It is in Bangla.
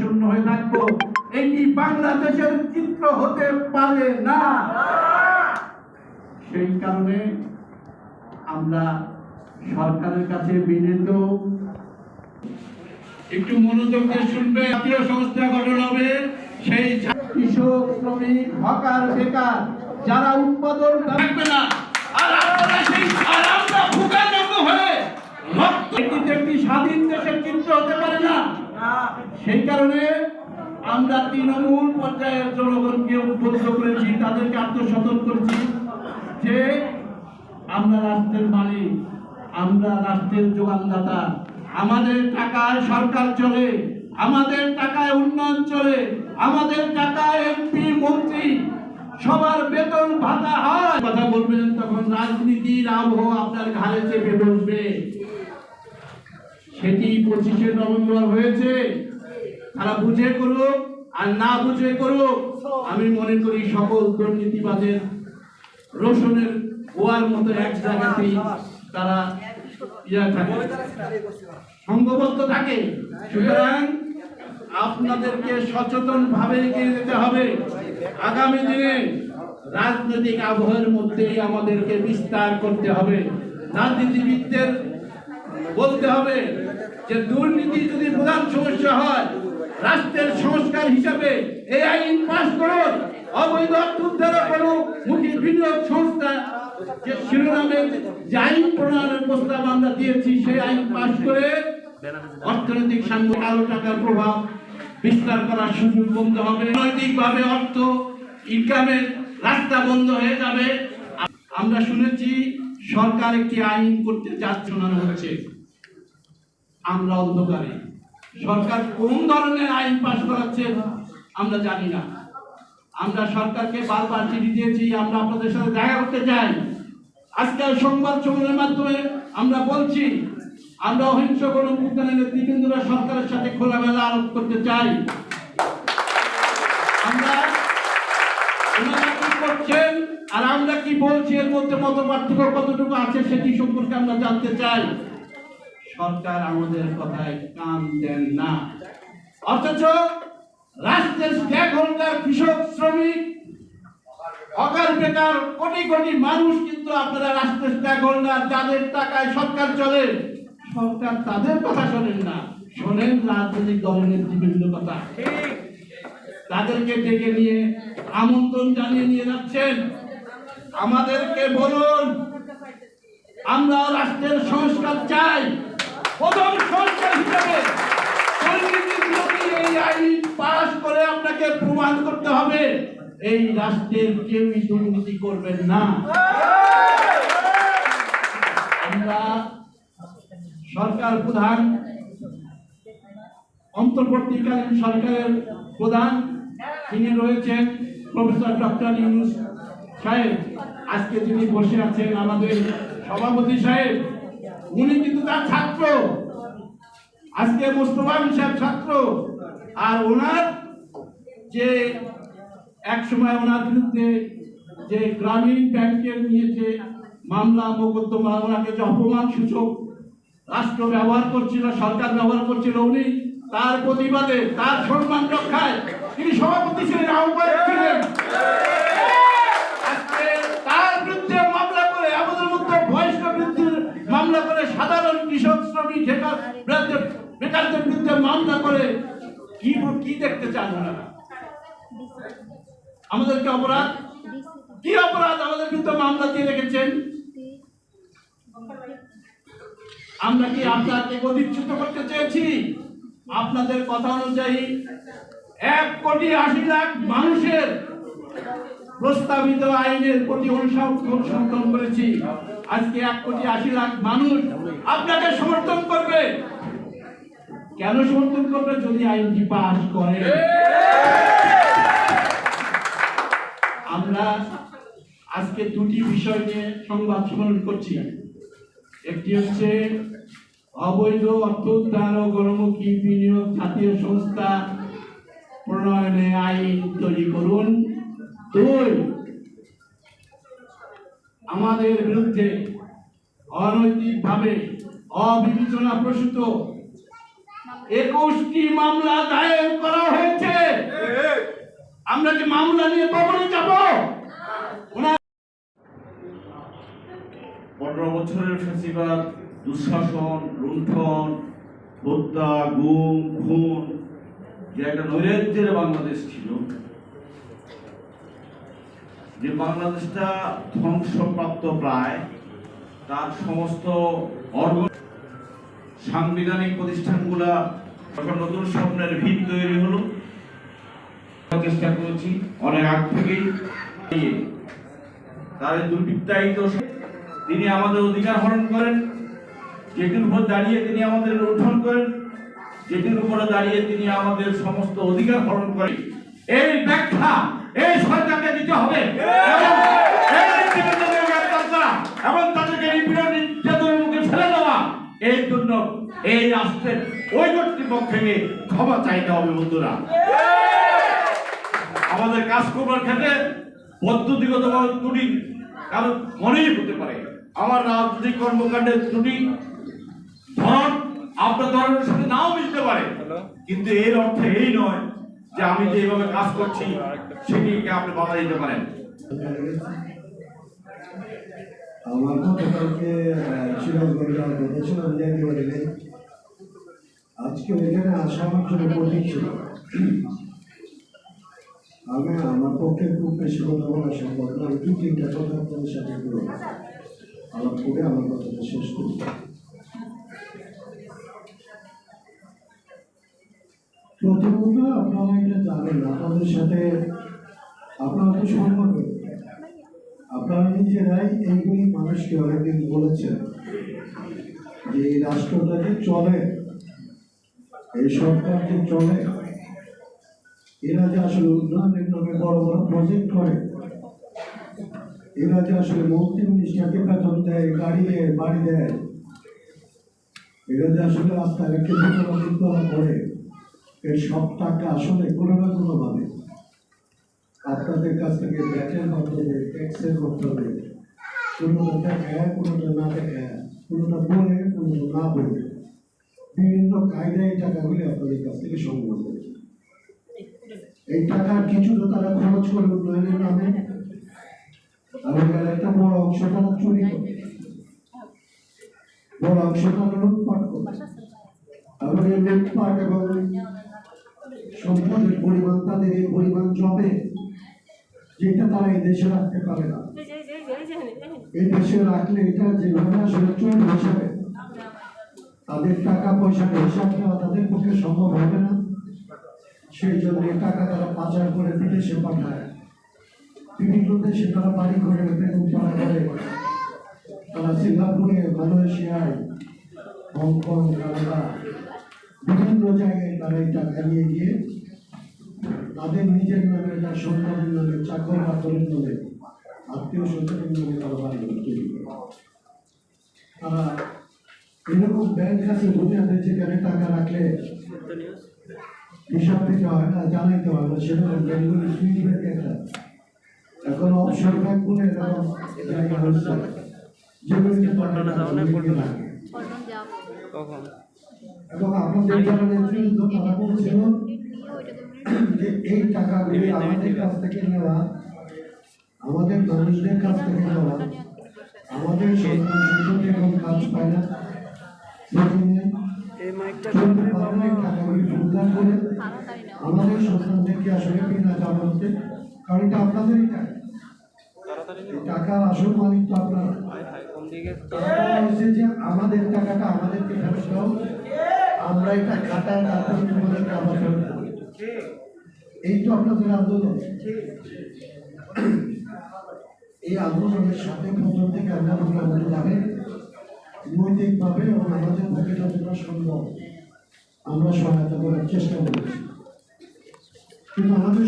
শূন্য হয়ে থাকব এটি বাংলাদেশের চিত্র হতে পারে না। সেই কারণে আমরা সরকারের কাছে বিনীত, একটু মনোযোগ দিয়ে শুনবে, জাতীয় সংস্থা গঠন হবে, সেই কৃষক, শ্রমিক, হকার, বেকার, যারা উৎপাদন থাকবে না, আর আপনারা সেই আর আমরা হয়ে একটি স্বাধীন দেশের চিত্র হতে পারে না। সেই কারণে আমরা তৃণমূল পর্যায়ের জনগণকে উদ্বুদ্ধ করেছি, তাদেরকে আত্মসচেতন করেছি যে আমরা রাষ্ট্রের মালিক, আমরা রাষ্ট্রের যোগানদাতা, আমাদের টাকায় সরকার চলে, আমাদের টাকায় উন্নয়ন চলে, আমাদের টাকায় এমপি, মন্ত্রী, সবার বেতন ভাতা হয়। কথা বলবেন তখন রাজনীতির আবহ আপনার ঘাড়ে চেপে বসবে। সেটি পঁচিশে নভেম্বর হয়েছে। তারা বুঝে করুক আর না বুঝে করুক, আমি মনে করি সকল দুর্নীতিবাদের রোশনের ওয়ার মতো এক জায়গাতেই তারা ইয়া থাকে। সংঘবদ্ধ থাকে। সুতরাং আপনাদেরকে সচেতন ভাবে এগিয়ে যেতে হবে। আগামী দিনে রাজনৈতিক আবহের মধ্যেই আমাদেরকে বিস্তার করতে হবে। রাজনীতিবিদদের বলতে হবে যে দুর্নীতি যদি প্রধান সমস্যা হয়, রাষ্ট্রের সংস্কার হিসাবে এই আইন পাশ করুন অবৈধ অর্থ উদ্ধারে কোনো মুখী বিনিয়োগ সংস্থা যে শিরোনামে যে আইন প্রণয়নের প্রস্তাব আমরা দিয়েছি, সেই আইন পাশ করে অর্থনৈতিক সাংগঠনিক কালো টাকার প্রভাব বিস্তার করার সুযোগ বন্ধ হবে। নৈতিকভাবে অর্থ ইনকামের রাস্তা বন্ধ হয়ে যাবে। আমরা শুনেছি সরকার একটি আইন করতে যাচ্ছে শোনানো হচ্ছে আমরা অন্ধকারে। সরকার কোন ধরনের আইন পাশ করাচ্ছে আমরা জানি না। আমরা সরকারকে বারবার চিঠি দিয়েছি, আমরা আপনাদের সাথে দেখা করতে চাই। আজকাল সংবাদ সম্মেলনের মাধ্যমে আমরা বলছি, আমরা অহিংস গণভুত্থানের নেতৃবৃন্দরা সরকারের সাথে খোলামেলা আরোপ করতে চাই। আমরা আর আমরা কি বলছি, এর মধ্যে মত পার্থক্য কতটুকু আছে সেটি সম্পর্কে আমরা জানতে চাই। সরকার আমাদের কথায় কান দেন না। অথচ রাষ্ট্রের স্টেক হোল্ডার কৃষক, শ্রমিক, হকার, বেকার, কোটি কোটি মানুষ কিন্তু আপনারা রাষ্ট্রের স্টেক হোল্ডার যাদের টাকায় সরকার চলে, সরকার তাদের কথা শোনেন না। শোনেন রাজনৈতিক দলের নেতৃবৃন্দ কথা। তাদেরকে ডেকে নিয়ে আমন্ত্রণ জানিয়ে নিয়ে যাচ্ছেন। আমাদেরকে বলুন, আমরা রাষ্ট্রের সংস্কার চাই। প্রথম সংস্কার হিসেবে এই আইন পাশ করে আপনাকে প্রমাণ করতে হবে, এই রাষ্ট্রের কেউই দুর্নীতি করবেন না। আমরা সরকার প্রধান, অন্তর্বর্তীকালীন সরকারের প্রধান, তিনি রয়েছেন প্রফেসর ডক্টর ইউনুস সাহেব। আজকে যিনি বসে আছেন আমাদের সভাপতি সাহেব। উনি কিন্তু তার ছাত্র। আজকে মোস্তফা আলী সাহেব ছাত্র। আর ওনার যে এক সময় ওনার বিরুদ্ধে যে গ্রামীণ ব্যাংকের নিয়েছে মামলা, মোকদ্দমা, ওনাকে যে অপমান সূচক রাষ্ট্র ব্যবহার করছিল, সরকার ব্যবহার করছিল, উনি তার প্রতিবাদে, তার সম্মান রক্ষায় তিনি সভাপতি ছিলেন, আহ্বায়ক ছিলেন আজকে তার বিরুদ্ধে মামলা করে আমাদের মধ্যে বয়স্ক বিরুদ্ধে মামলা করে সাধারণ কৃষক শ্রমিক বেকার বেকারদের- বিরুদ্ধে মামলা করে কি কি দেখতে চান ওনারা? আমাদেরকে অপরাধ? কি অপরাধ? আমাদের বিরুদ্ধে মামলা দিয়ে রেখেছেন? আমরা কি আপনাকে অধিচ্যুত করতে চেয়েছি? আপনাদের কথা অনুযায়ী এক কোটি আশি লাখ মানুষের প্রস্তাবিত আইনের প্রতি অনুসন্ধান করেছি। আজকে এক কোটি আশি লাখ মানুষ আপনাকে সমর্থন করবে। কেন সমর্থন করবে যদি আইনটি পাশ করে? আমরা আজকে দুটি বিষয় নিয়ে সংবাদ সম্মেলন করছি। একটি হচ্ছে অবৈধ অর্থ উদ্ধার ও গণমুখী বিনিয়োগ জাতীয় সংস্থা প্রণয়নে আইন তৈরি করুন। দুই, আমাদের বিরুদ্ধে অনৈতিকভাবে অবিবেচনা প্রসূত একুশটি মামলা দায়ের করা হয়েছে? আমরা কি মামলা নিয়ে কবরে যাব? পনেরো বছরের ফেসিবাদ, দুঃশাসন, লুণ্ঠন, হত্যা, গুম, খুন, যে একটা নৈরাজ্যের বাংলাদেশ ছিল, যে বাংলাদেশটা ধ্বংসপ্রাপ্ত প্রায়, তার সমস্ত অর্গ সাংবিধানিক প্রতিষ্ঠানগুলা যখন নতুন স্বপ্নের ভিত তৈরি হলো চেষ্টা করেছি অনেক আগ থেকেই। তার দুর্বৃত্তায়িত তিনি আমাদের অধিকার হরণ করেন। যেটির উপর দাঁড়িয়ে তিনি আমাদের লুণ্ঠন করেন। যেটির উপরে দাঁড়িয়ে তিনি আমাদের সমস্ত অধিকার হরণ করেন। এই ব্যাখ্যা এই সরকারকে দিতে হবে। এবং এই জন্য এই রাষ্ট্রের ওই কর্তৃপক্ষকে ক্ষমা চাইতে হবে বন্ধুরা। আমাদের কাজ করবার ক্ষেত্রে পদ্ধতিগত ত্রুটি কারণ মনেই হতে পারে। আমার রাজনৈতিক কর্মকাণ্ডের ত্রুটি ধরন আপনার ধরনের সাথে নাও মিলতে পারে। কিন্তু এর অর্থ এই নয় যে আমি যেভাবে কাজ করছি সেটিকে আপনি বাধা দিতে পারেন। আমার গতকালকে সিরাজগঞ্জ যাওয়ার কথা ছিল আমি যাইতে পারি নাই আজকে এখানে আসা আমার জন্য কঠিন ছিল আমি, আমার পক্ষে খুব বেশি কথা বলা সম্ভব না। দু তিনটা কথা আপনাদের সাথে করব আলাপ করে আমার কথাটা শেষ করি প্রথমত আপনারা এটা জানেন আপনাদের সাথে আপনারা তো সম্পর্ক আপনারা নিজেরাই এইগুলি মানুষকে অনেকদিন বলেছেন যে এই রাষ্ট্রটা যে চলে, এই সরকার যে চলে। এরা যে আসলে উন্নয়নের নামে বড় বড় প্রজেক্ট করে, এরা যে আসলে মন্ত্রী মিনিস্টারকে বেতন দেয়, গাড়ি দেয়, বাড়ি দেয়, এরা যে আসলে রাস্তায় একটু করে এর সব টাকা আসলে কোনো না কোনো ভাবে আপনাদের কাছ থেকে ব্যাটের মাধ্যমে ট্যাক্সের মাধ্যমে কোনোটা দেখায় কোনোটা না দেখায় কোনোটা বলে কোনোটা না বলে, বিভিন্ন কায়দায় এই টাকাগুলি আপনাদের কাছ থেকে সংগ্রহ করে। এই টাকার কিছুটা তারা খরচ করে উন্নয়নের নামে। এর একটা বড় অংশ তারা চুরি বড় অংশ তারা লুটপাট করে। এই লুটপাট এবং সম্পদের পরিমাণ, তাদের এই পরিমাণ জমে। যেটা তারা এই দেশে রাখতে পারে না। এই দেশে রাখলে এটা যেভাবে আসলে হিসাবে তাদের টাকা পয়সার হিসাব দেওয়া তাদের পক্ষে সম্ভব হবে না সেই জন্য এই টাকা তারা পাচার করে বিদেশে পাঠায়। বিভিন্ন দেশে তারা বাড়ি করে বেতন পাড়া করে তারা সিঙ্গাপুরে মালয়েশিয়ায় হংকং কানাডা বিভিন্ন জায়গায় তারা এই টাকা নিয়ে গিয়ে তাদের নিজের নামে তার সন্তানের নামে চাকর বাকরের নামে আত্মীয় স্বজনের নামে তারা বাড়ি তৈরি করে। তারা এরকম ব্যাংক আছে দুনিয়াতে যেখানে টাকা রাখলে হিসাব দিতে হয় না জানাইতে হয় না সেরকম ব্যাংকগুলি সুইচ ব্যাংক একটা এখন অবসর ব্যাংকগুলো এরকম জায়গা হচ্ছে? লাগে এবং আপনাদের যারা নেতৃত্ব তারা বলছিল যে এই টাকাগুলি আমাদের কাছ থেকে নেওয়া আমাদের মানুষদের কাছ থেকে নেওয়া আমাদের সন্তান সন্ততি এখন কাজ পায় না আমাদের সন্তানদেরকে আসলে কারণ এটা আপনাদেরই টাকা। টাকার আসল মালিক তো আপনারা। হায় হায় যে আমাদের টাকাটা আমাদেরকে ফেরত দাও আমরা এটা খাটায় তারপরে এই তো আপনাদের আন্দোলন। এই আন্দোলনের সাথে প্রথম থেকে আমরা মোটামুটিভাবে নৈতিকভাবে এবং আমাদের পক্ষে যতটা সম্ভব আমরা সহায়তা করার চেষ্টা করছি কিন্তু আমাদের